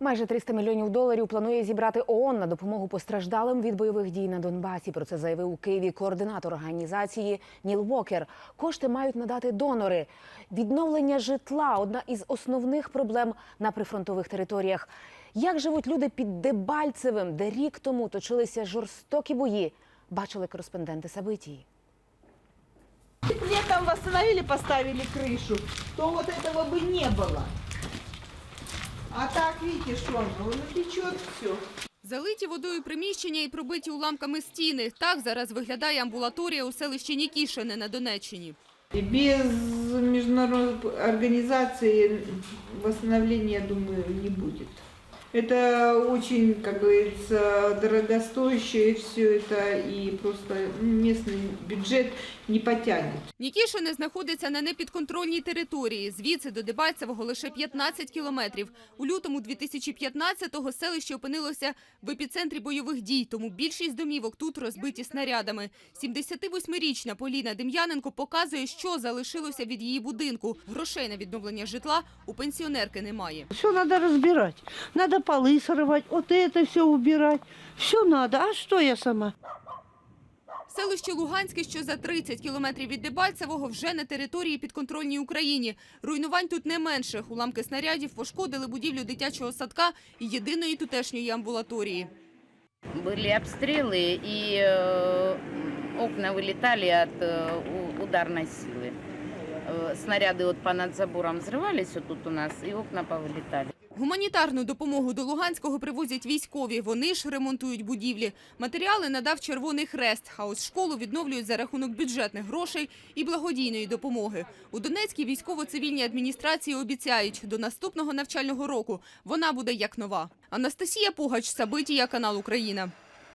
Майже 300 мільйонів доларів планує зібрати ООН на допомогу постраждалим від бойових дій на Донбасі. Про це заявив у Києві координатор організації Ніл Вокер. Кошти мають надати донори. Відновлення житла одна із основних проблем на прифронтових територіях. Як живуть люди під Дебальцевим, де рік тому точилися жорстокі бої, бачили кореспонденти Сабитії. Летом восстановили, поставили крышу, то вот этого бы не было. А так, видите, что оно, ну течет все. Залиті водою приміщення і пробиті уламками стіни. Так зараз виглядає амбулаторія у селищі Нікішине на Донеччині. Без міжнародної організації відновлення, я думаю, не будет. Это очень, как говорится, дорогостоящее все это, и просто местный бюджет не потянет. Нікішине знаходиться на непідконтрольній території. Звідси до Дебальцевого лише 15 кілометрів. У лютому 2015-го селище опинилося в епіцентрі бойових дій, тому більшість домівок тут розбиті снарядами. 78-річна Поліна Дем'яненко показує, що залишилося від її будинку. Грошей на відновлення житла у пенсіонерки немає. Все надо разбирать. Надо полы срывать, вот это все убирать. Все надо. А что я сама? Селище Луганське, що за 30 кілометрів від Дебальцевого, вже на території підконтрольній Україні. Руйнувань тут не менше. Уламки снарядів пошкодили будівлю дитячого садка і єдиної тутешньої амбулаторії. Были обстрелы, и э, окна вылетали от э, у- ударной силы. Э, снаряды вот по над забором взрывались вот тут у нас, и окна повылетали. Гуманітарну допомогу до Луганського привозять військові. Вони ж ремонтують будівлі. Матеріали надав Червоний Хрест. А ось школу відновлюють за рахунок бюджетних грошей і благодійної допомоги. У Донецькій військово-цивільній адміністрації обіцяють, до наступного навчального року вона буде як нова. Анастасія Пугач, Сабитія, канал Україна.